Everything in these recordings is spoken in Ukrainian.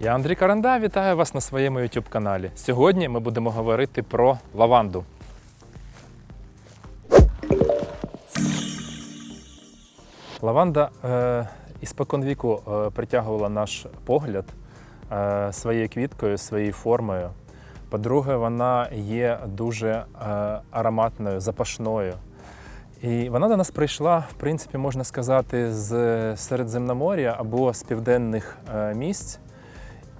Я Андрій Каранда, вітаю вас на своєму YouTube каналі. Сьогодні ми будемо говорити про лаванду. Лаванда е, іспокон віку е, притягувала наш погляд е, своєю квіткою, своєю формою. По-друге, вона є дуже е, ароматною, запашною. І вона до нас прийшла, в принципі, можна сказати, з Середземномор'я або з південних е, місць.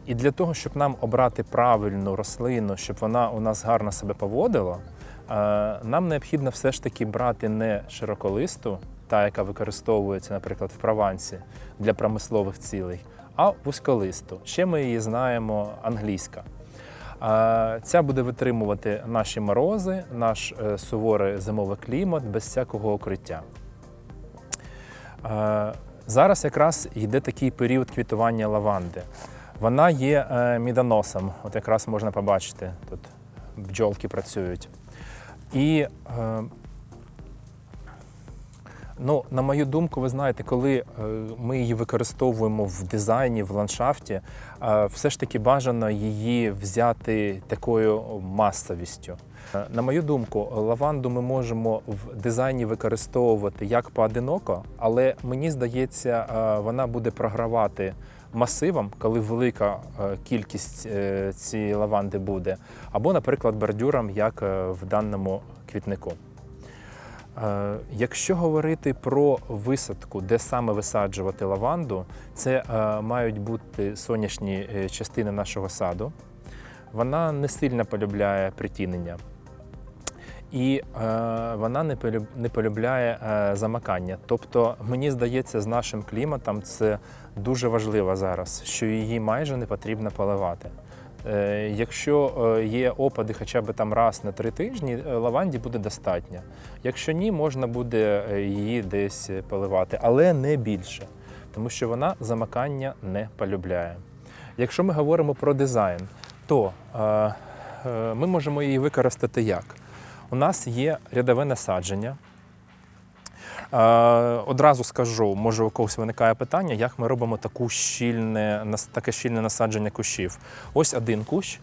І для того, щоб нам обрати правильну рослину, щоб вона у нас гарно себе поводила, е, нам необхідно все ж таки брати не широколисту, та, яка використовується, наприклад, в Провансі для промислових цілей, а вузьколисту. Ще ми її знаємо англійська. Е, Ця буде витримувати наші морози, наш е, суворий зимовий клімат без всякого укриття. Зараз якраз йде такий період квітування лаванди. Вона є е, мідоносом, от якраз можна побачити, тут бджолки працюють. І е, Ну, на мою думку, ви знаєте, коли е, ми її використовуємо в дизайні, в ландшафті, все ж таки бажано її взяти такою масовістю. На мою думку, лаванду ми можемо в дизайні використовувати як поодиноко, але мені здається, вона буде програвати масивом, коли велика е, кількість е, цієї лаванди буде, або, наприклад, бордюром, як е, в даному квітнику. Якщо говорити про висадку, де саме висаджувати лаванду, це мають бути сонячні частини нашого саду. Вона не сильно полюбляє притінення. І е, вона не полюб- не полюбляє е, замакання. Тобто, мені здається, з нашим кліматом це дуже важливо зараз, що її майже не потрібно поливати. Е, Якщо е, є опади хоча б там раз на три тижні, е, лаванді буде достатньо. Якщо ні, можна буде її десь поливати, але не більше, тому що вона замакання не полюбляє. Якщо ми говоримо про дизайн, то ми можемо її використати як? У нас є рядове насадження. Е, Одразу скажу, може у когось виникає питання, як ми робимо таку щільне, таке щільне насадження кущів. Ось один кущ,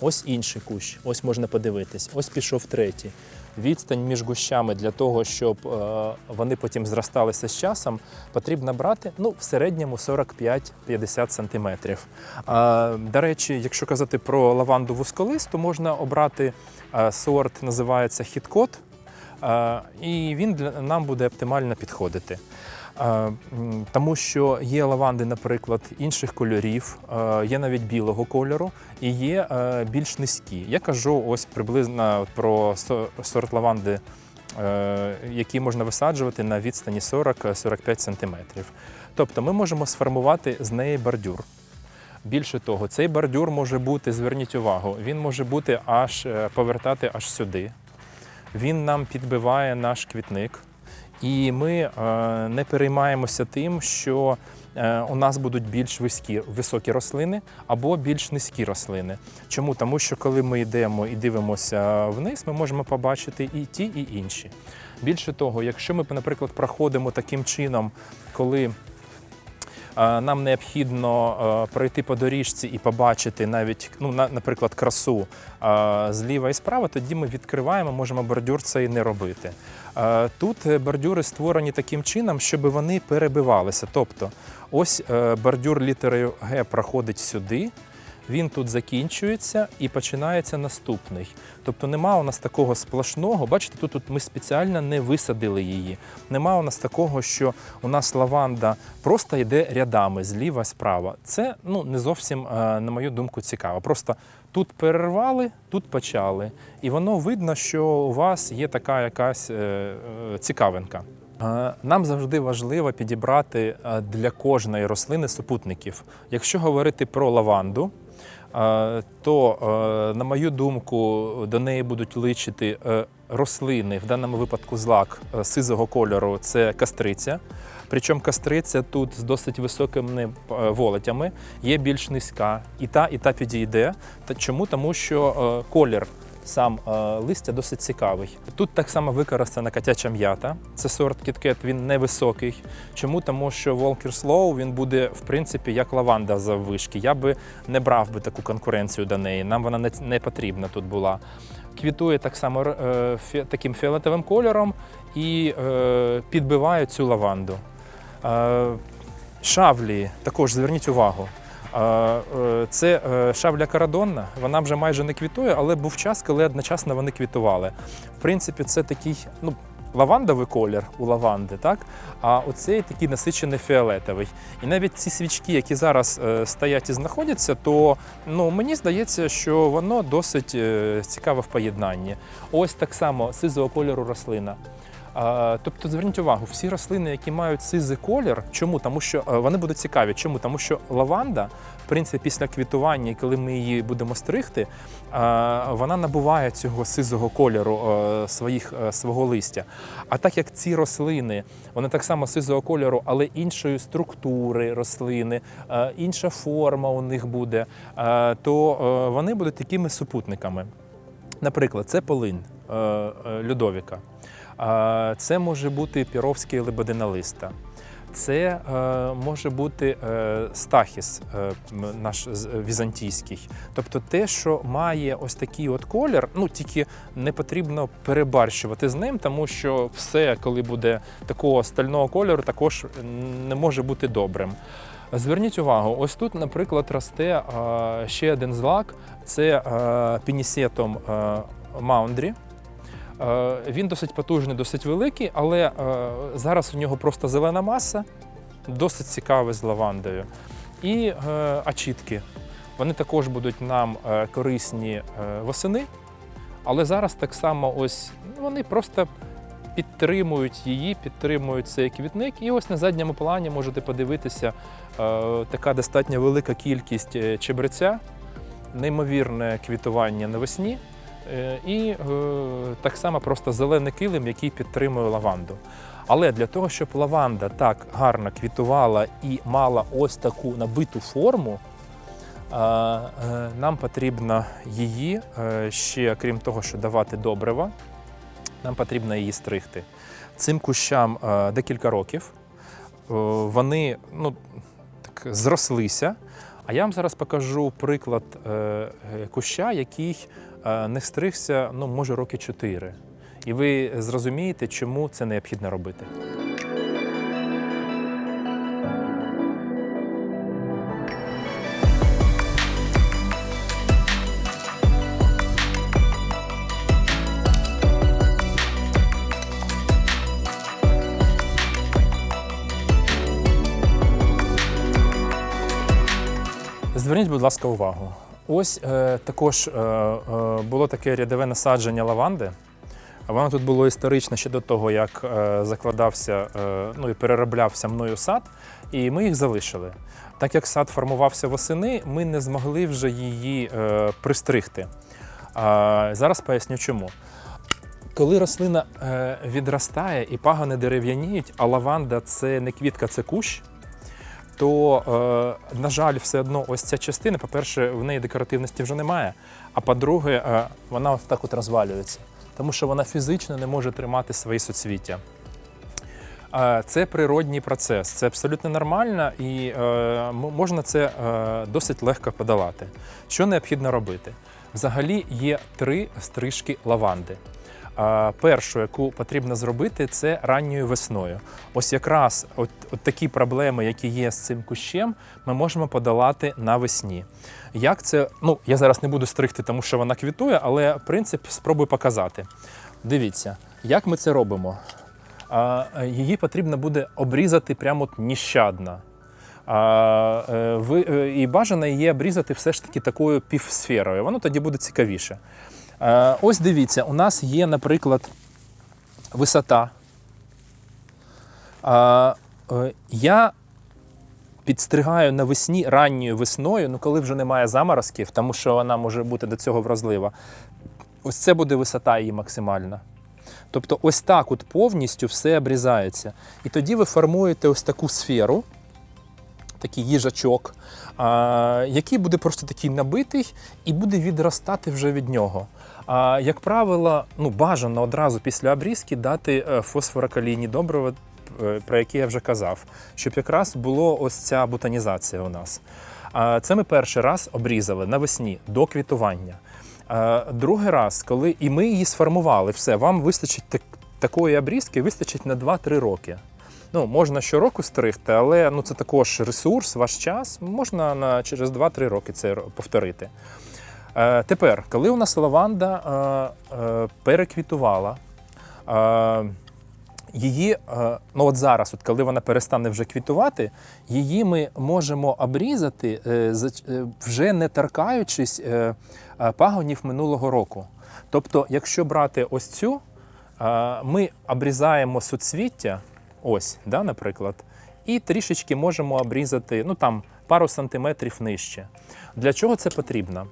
ось інший кущ. Ось можна подивитись. Ось пішов третій. Відстань між гущами для того, щоб е, вони потім зросталися з часом, потрібно брати ну, в середньому 45-50 сантиметрів. Е, До речі, якщо казати про лаванду вузьколисту, можна обрати сорт, називається хіткот. І він нам буде оптимально підходити. Тому що є лаванди, наприклад, інших кольорів, є навіть білого кольору і є більш низькі. Я кажу ось приблизно про сорт лаванди, який можна висаджувати на відстані 40-45 см. Тобто ми можемо сформувати з неї бордюр. Більше того, цей бордюр може бути, зверніть увагу, він може бути аж е, повертати аж сюди. Він нам підбиває наш квітник, і ми е, не переймаємося тим, що е, у нас будуть більш високі, високі рослини або більш низькі рослини. Чому? Тому що коли ми йдемо і дивимося вниз, ми можемо побачити і ті, і інші. Більше того, якщо ми, наприклад, проходимо таким чином, коли Нам необхідно е, пройти по доріжці і побачити навіть, ну, наприклад, красу е, зліва і справа, тоді ми відкриваємо, можемо бордюр цей не робити. Е, Тут бордюри створені таким чином, щоб вони перебивалися. Тобто, ось бордюр літерою Г проходить сюди. Він тут закінчується і починається наступний. Тобто нема у нас такого сплошного. Бачите, тут, тут ми спеціально не висадили її. Нема у нас такого, що у нас лаванда просто йде рядами зліва, справа. Це ну не зовсім, е, на мою думку, цікаво. Просто тут перервали, тут почали. І воно видно, що у вас є така якась е, е, цікавинка. Нам завжди важливо підібрати для кожної рослини супутників. Якщо говорити про лаванду, то, е, на мою думку, до неї будуть личити е, рослини, в даному випадку злак е, сизого кольору це кастриця. Причому кастриця тут з досить високими волотями, є більш низька. І та, і та підійде. Чому? Тому що колір сам е, листя досить цікавий. Тут так само використана котяча м'ята. Це сорт кіткет, він невисокий. Чому? Тому що Walker Slow він буде в принципі як лаванда заввишки. Я би не брав би таку конкуренцію до неї. Нам вона не, потрібна тут була. Квітує так само е, таким фіолетовим кольором і е, підбиває цю лаванду. Е, шавлі також зверніть увагу. Е, Це е, шавля карадонна, вона вже майже не квітує, але був час, коли одночасно вони квітували. В принципі, це такий ну, лавандовий колір у лаванди, так? а оцей такий насичений фіолетовий. І навіть ці свічки, які зараз е, стоять і знаходяться, то ну, мені здається, що воно досить цікаве в поєднанні. Ось так само сизого кольору рослина. Тобто зверніть увагу, всі рослини, які мають сизий колір, чому? Тому що е, вони будуть цікаві. Чому? Тому що лаванда, в принципі, після квітування, коли ми її будемо стригти, е, вона набуває цього сизого кольору е, своїх, свого листя. А так як ці рослини, вони так само сизого кольору, але іншої структури рослини, інша форма у них буде, то вони будуть такими супутниками. Наприклад, це полинь е, Людовіка. Це може бути піровський лебединолиста. Це е, може бути е, стахіс, е, наш візантійський. Тобто те, що має ось такий от колір, ну тільки не потрібно перебарщувати з ним, тому що все, коли буде такого стального кольору, також не може бути добрим. Зверніть увагу, ось тут, наприклад, росте е, ще один злак це е, пінісетом е, маундрі. Е, Він досить потужний, досить великий, але е, зараз у нього просто зелена маса, досить цікавий з лавандою. І е, ачітки. Вони також будуть нам е, корисні е, восени, але зараз так само ось ну, вони просто підтримують її, підтримують цей квітник. І ось на задньому плані можете подивитися е, така достатньо велика кількість е, чебреця, неймовірне квітування навесні. Е, І е, так само просто зелений килим, який підтримує лаванду. Але для того, щоб лаванда так гарно квітувала і мала ось таку набиту форму, е, нам потрібно її ще, крім того, що давати добрива, нам потрібно її стригти. Цим кущам декілька років. Вони ну, так, зрослися. А я вам зараз покажу приклад куща, який не стригся, ну, може, роки чотири. І ви зрозумієте, чому це необхідно робити. Зверніть, будь ласка, увагу. Ось е, також е, е, було таке рядове насадження лаванди. Воно тут було історично ще до того, як е, закладався е, ну, і перероблявся мною сад, і ми їх залишили. Так як сад формувався восени, ми не змогли вже її е, пристригти. А, зараз поясню чому. Коли рослина е, відростає і пагони дерев'яніють, а лаванда це не квітка, це кущ, то, е, на жаль, все одно ось ця частина, по-перше, в неї декоративності вже немає. А по-друге, е, вона ось так от розвалюється, тому що вона фізично не може тримати свої соцвіття. Е, Це природній процес, це абсолютно нормально і можна це досить легко подолати. Що необхідно робити? Взагалі є три стрижки лаванди. Першу, яку потрібно зробити, це ранньою весною. Ось якраз от, от такі проблеми, які є з цим кущем, ми можемо подолати навесні. Як це? Ну, я зараз не буду стригти, тому що вона квітує, але принцип спробую показати. Дивіться, як ми це робимо. Її потрібно буде обрізати прямо ніщадно. Е, е, і бажано її обрізати все ж таки такою півсферою. Воно тоді буде цікавіше. Е, Ось дивіться, у нас є, наприклад, висота. Е, Я підстригаю навесні ранньою весною, ну коли вже немає заморозків, тому що вона може бути до цього вразлива. Ось це буде висота її максимальна. Тобто, ось так от повністю все обрізається. І тоді ви формуєте ось таку сферу. такий їжачок, який буде просто такий набитий і буде відростати вже від нього. А, як правило, ну, бажано одразу після обрізки дати е, фосфорокалійні добрива, е, про які я вже казав, щоб якраз було ось ця бутанізація у нас. Це ми перший раз обрізали навесні до квітування. Другий раз, коли і ми її сформували, все, вам вистачить так, такої обрізки, вистачить на 2-3 роки. Ну, можна щороку стригти, але ну, це також ресурс, ваш час. Можна на, через 2-3 роки це повторити. Е, тепер, коли у нас лаванда е, е, переквітувала, її, ну от зараз, от коли вона перестане вже квітувати, її ми можемо обрізати, за- вже не торкаючись пагонів минулого року. Тобто, якщо брати ось цю, ми обрізаємо суцвіття, ось, да, наприклад, і трішечки можемо обрізати ну, там, пару сантиметрів нижче. Для чого це потрібно?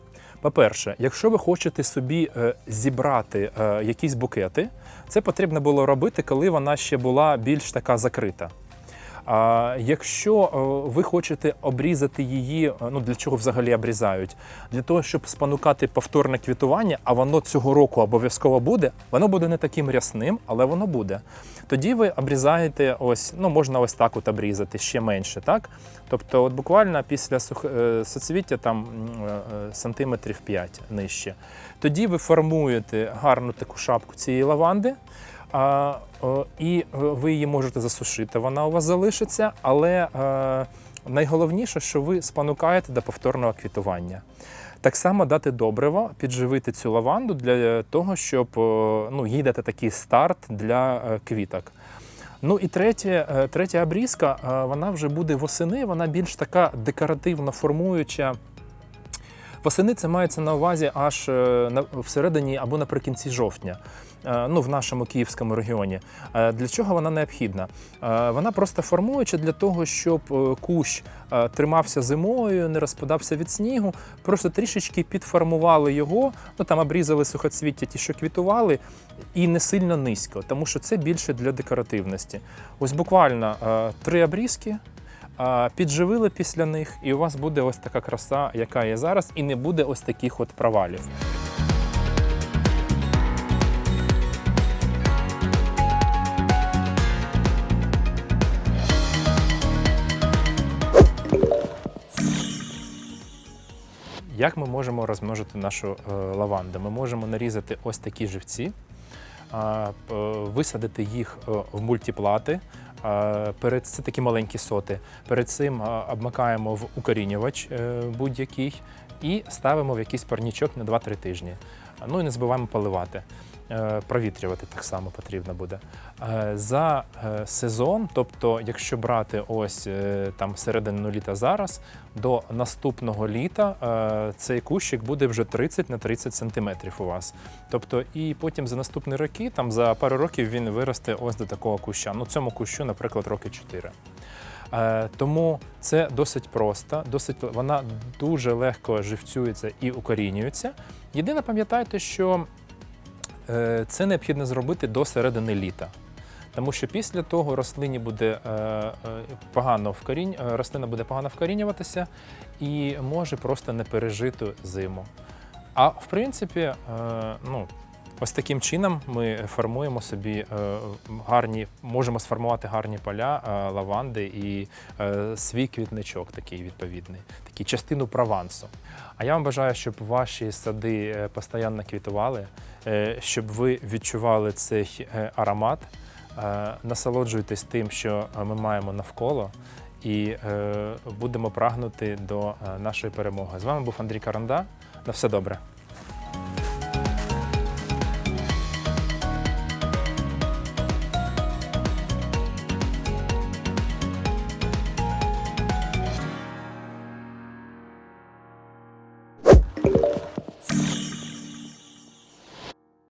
По-перше, якщо ви хочете собі е, зібрати е, якісь букети, це потрібно було робити, коли вона ще була більш така закрита. А якщо е, ви хочете обрізати її, е, ну для чого взагалі обрізають? Для того, щоб спонукати повторне квітування, а воно цього року обов'язково буде, воно буде не таким рясним, але воно буде. Тоді ви обрізаєте ось, ну можна ось так от обрізати ще менше, так? Тобто, от буквально після е, соцвіття там сантиметрів 5 нижче. Тоді ви формуєте гарну таку шапку цієї лаванди. А, о, і е, ви її можете засушити, вона у вас залишиться, але е, найголовніше, що ви спонукаєте до повторного квітування. Так само дати добриво, підживити цю лаванду для того, щоб е, ну, їй такий старт для е, квіток. Ну і третє, е, третя обрізка, е, вона вже буде восени, вона більш така декоративно формуюча. Восени це мається на увазі аж е, всередині або наприкінці жовтня, е, ну в нашому київському регіоні. Е, Для чого вона необхідна? Е, Вона просто формуюча для того, щоб е, кущ е, тримався зимою, не розпадався від снігу. Просто трішечки підформували його, ну там обрізали сухоцвіття, ті, що квітували, і не сильно низько, тому що це більше для декоративності. Ось буквально е, три обрізки. Підживили після них, і у вас буде ось така краса, яка є зараз, і не буде ось таких от провалів. Як ми можемо розмножити нашу е, лаванду? Ми можемо нарізати ось такі живці, висадити їх е, в мультиплати. Перед це такі маленькі соти. Перед цим обмикаємо в укорінювач е, будь-який і ставимо в якийсь парнічок на 2-3 тижні. Ну і не забуваємо поливати. Е, Провітрювати так само потрібно буде. Е, За е, сезон, тобто, якщо брати ось там середину літа зараз, до наступного літа цей кущик буде вже 30 на 30 сантиметрів у вас. Тобто, і потім за наступні роки, там за пару років він виросте ось до такого куща. Ну, цьому кущу, наприклад, роки 4. Е, Тому це досить просто, досить вона дуже легко живцюється і укорінюється. Єдине, пам'ятайте, що це необхідно зробити до середини літа. Тому що після того рослині буде е, е, погано вкорінь, е, рослина буде погано вкорінюватися і може просто не пережити зиму. А в принципі, е, ну, ось таким чином ми формуємо собі е, гарні, можемо сформувати гарні поля е, лаванди і е, свій квітничок такий відповідний, такий частину провансу. А я вам бажаю, щоб ваші сади постійно квітували, щоб ви відчували цей аромат. Насолоджуйтесь тим, що ми маємо навколо, і будемо прагнути до нашої перемоги. З вами був Андрій Каранда. На все добре.